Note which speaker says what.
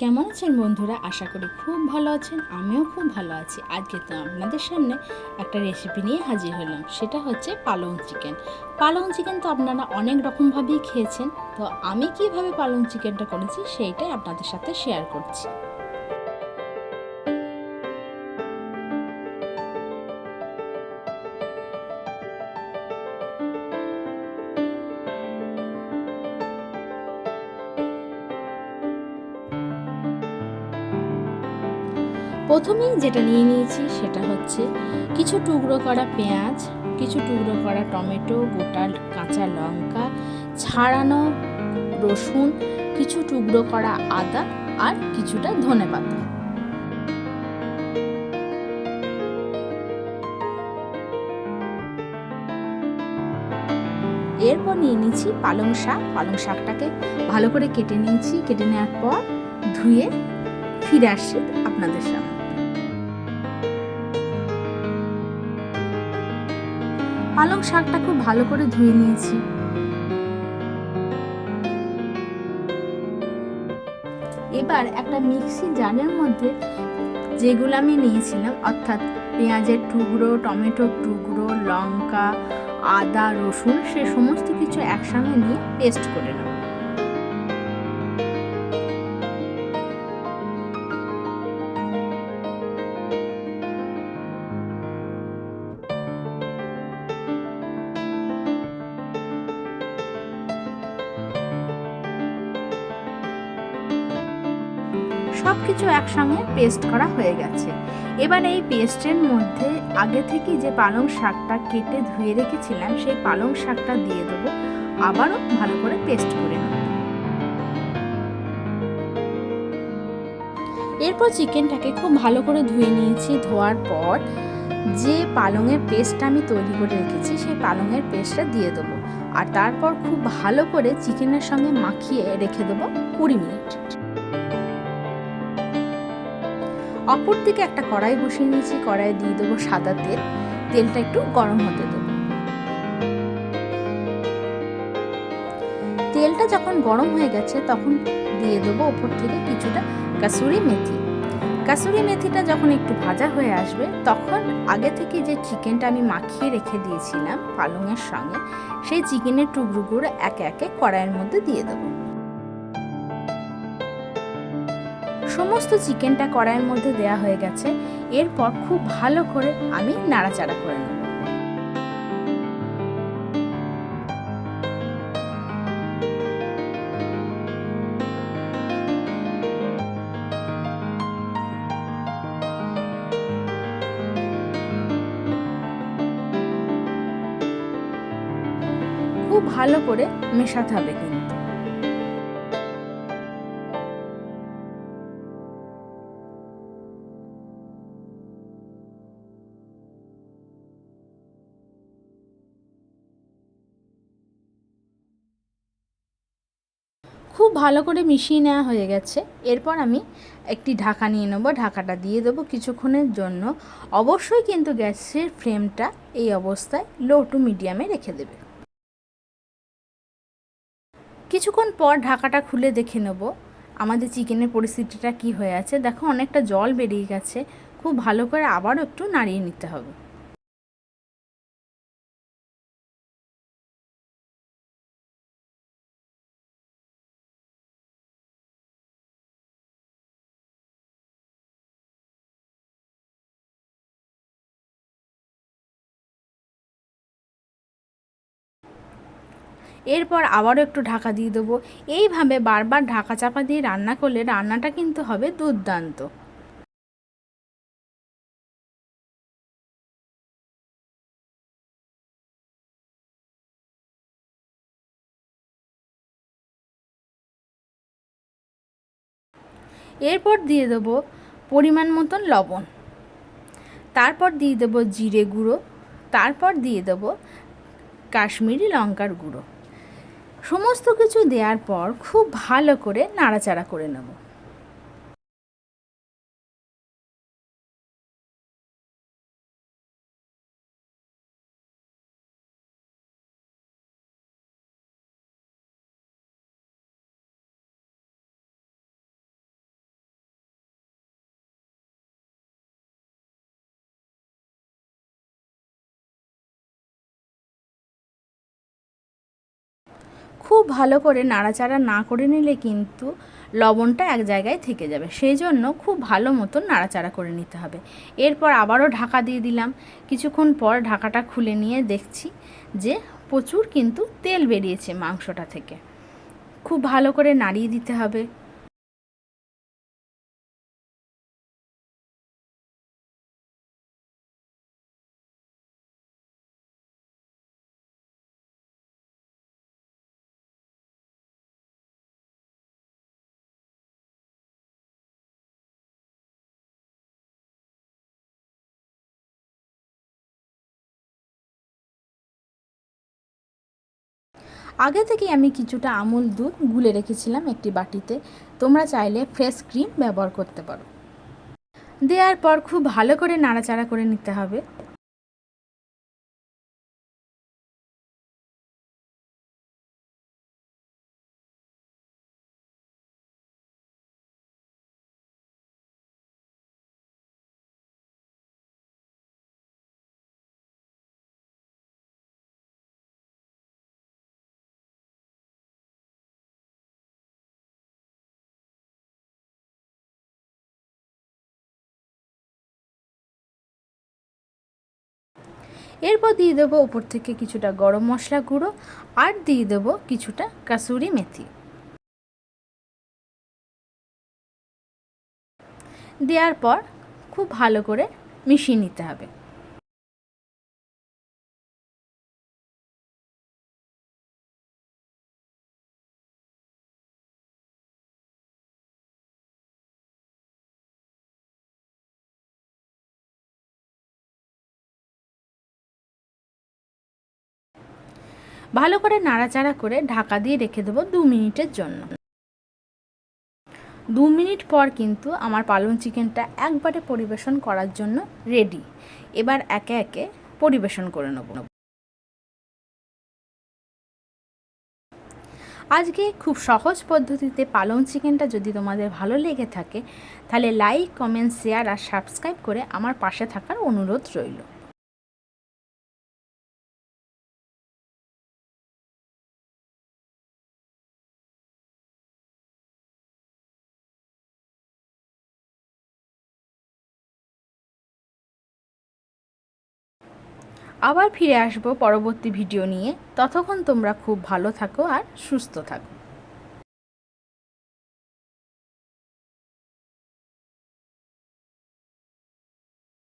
Speaker 1: কেমন আছেন বন্ধুরা? আশা করি খুব ভালো আছেন, আমিও খুব ভালো আছি। আজকে তো আপনাদের সামনে একটা রেসিপি নিয়ে হাজির হলাম, সেটা হচ্ছে পালং চিকেন। পালং চিকেন তো আপনারা অনেক রকমভাবেই খেয়েছেন, তো আমি কীভাবে পালং চিকেনটা করেছি সেইটাই আপনাদের সাথে শেয়ার করছি। প্রথমেই যেটা নিয়ে নিয়েছি সেটা হচ্ছে কিছু টুকরো করা পেঁয়াজ, কিছু টুকরো করা টমেটো, গোটা কাঁচা লঙ্কা, ছাড়ানো রসুন, কিছু টুকরো করা আদা আর কিছুটা ধনে পাতা। এরপর নিয়ে নিয়েছি পালং শাক। পালং শাকটাকে ভালো করে কেটে নিয়েছি। কেটে নেওয়ার পর ধুয়ে ফিরে আসছি আপনাদের সামনে। পালং শাকটা খুব ভালো করে ধুয়ে নিয়েছি। এবার একটা মিক্সি জারের মধ্যে যেগুলো আমি নিয়েছিলাম, অর্থাৎ পেঁয়াজের টুকরো, টমেটোর টুকরো, লঙ্কা, আদা, রসুন, সে সমস্ত কিছু একসঙ্গে নিয়ে পেস্ট করে নেব। সব কিছু একসঙ্গে পেস্ট করা হয়ে গেছে। এবার এই পেস্টের মধ্যে আগে থেকে যে পালং শাকটা কেটে ধুয়ে রেখেছিলাম, সেই পালং শাকটা দিয়ে দেবো। আবারও ভালো করে পেস্ট করে নেব। এরপর চিকেনটাকে খুব ভালো করে ধুয়ে নিয়েছি। ধোয়ার পর যে পালংয়ের পেস্টটা আমি তৈরি করে রেখেছি, সেই পালংয়ের পেস্টটা দিয়ে দেবো। আর তারপর খুব ভালো করে চিকেনের সঙ্গে মাখিয়ে রেখে দেবো কুড়ি মিনিট। অপর দিকে একটা কড়াই বসিয়ে নিয়েছি কড়াই দিয়ে দেবো সাদা তেল। তেলটা একটু গরম হতে দেবো। তেলটা যখন গরম হয়ে গেছে, তখন দিয়ে দেবো ওপর থেকে কিছুটা কাসুরি মেথি। কাসুরি মেথিটা যখন একটু ভাজা হয়ে আসবে, তখন আগে থেকে যে চিকেনটা আমি মাখিয়ে রেখে দিয়েছিলাম পালংয়ের সঙ্গে, সেই চিকেনের টুকরোগুলো একে একে কড়াইয়ের মধ্যে দিয়ে দেবো। সমস্ত চিকেনটা কড়াইয়ের মধ্যে দেয়া হয়ে গেছে। এরপর খুব ভালো করে আমি নাড়াচাড়া করে নেব। খুব ভালো করে মেশাতে হবে কিন্তু। খুব ভালো করে মিশিয়ে নেওয়া হয়ে গেছে। এরপর আমি একটি ঢাকা নিয়ে নেব। ঢাকাটা দিয়ে দেবো কিছুক্ষণের জন্য। অবশ্যই কিন্তু গ্যাসের ফ্লেমটা এই অবস্থায় লো টু মিডিয়ামে রেখে দেবে। কিছুক্ষণ পর ঢাকাটা খুলে দেখে নেব। আমাদের চিকেনের পরিস্থিতিটা কি হয়ে আছে। দেখো, অনেকটা জল বেরিয়ে গেছে। খুব ভালো করে আবারও একটু নাড়িয়ে নিতে হবে। এরপর আবারও একটু ঢাকা দিয়ে দেবো। এইভাবে বারবার ঢাকা চাপা দিয়ে রান্না করলে রান্নাটা কিন্তু হবে দুর্দান্ত। এরপর দিয়ে দেবো পরিমাণ মতন লবণ। তারপর দিয়ে দেবো জিরে গুঁড়ো। তারপর দিয়ে দেবো কাশ্মীরি লঙ্কার গুঁড়ো। সমস্ত কিছু দেওয়ার পর খুব ভালো করে নাড়াচাড়া করে নেব। খুব ভালো করে নাড়াচাড়া না করে নিলে কিন্তু লবণটা এক জায়গায় থেকে যাবে। সেই জন্য খুব ভালো মতন নাড়াচাড়া করে নিতে হবে। এরপর আবারও ঢাকা দিয়ে দিলাম। কিছুক্ষণ পর ঢাকাটা খুলে নিয়ে দেখছি যে প্রচুর কিন্তু তেল বেরিয়েছে মাংসটা থেকে। খুব ভালো করে নাড়িয়ে দিতে হবে। আগে থেকেই আমি কিছুটা আমুল দুধ গুলে রেখেছিলাম একটি বাটিতে। তোমরা চাইলে ফ্রেশ ক্রিম ব্যবহার করতে পারো। দেওয়ার পর খুব ভালো করে নাড়াচাড়া করে নিতে হবে। এরপর দিয়ে দেবো উপর থেকে কিছুটা গরম মশলা গুঁড়ো আর দিয়ে দেবো কিছুটা কাসুরি মেথি। দেওয়ার পর খুব ভালো করে মিশিয়ে নিতে হবে। ভালো করে নাড়াচাড়া করে ঢাকা দিয়ে রেখে দেবো দু মিনিটের জন্য। দু মিনিট পর কিন্তু আমার পালং চিকেনটা একবারে পরিবেশন করার জন্য রেডি এবার একে একে পরিবেশন করে নেব। আজকে খুব সহজ পদ্ধতিতে পালং চিকেনটা যদি তোমাদের ভালো লেগে থাকে, তাহলে লাইক কমেন্ট শেয়ার আর সাবস্ক্রাইব করে আমার পাশে থাকার অনুরোধ রইল। আবার ফিরে আসব পরবর্তী ভিডিও নিয়ে। ততক্ষণ তোমরা খুব ভালো থাকো আর সুস্থ থাকো।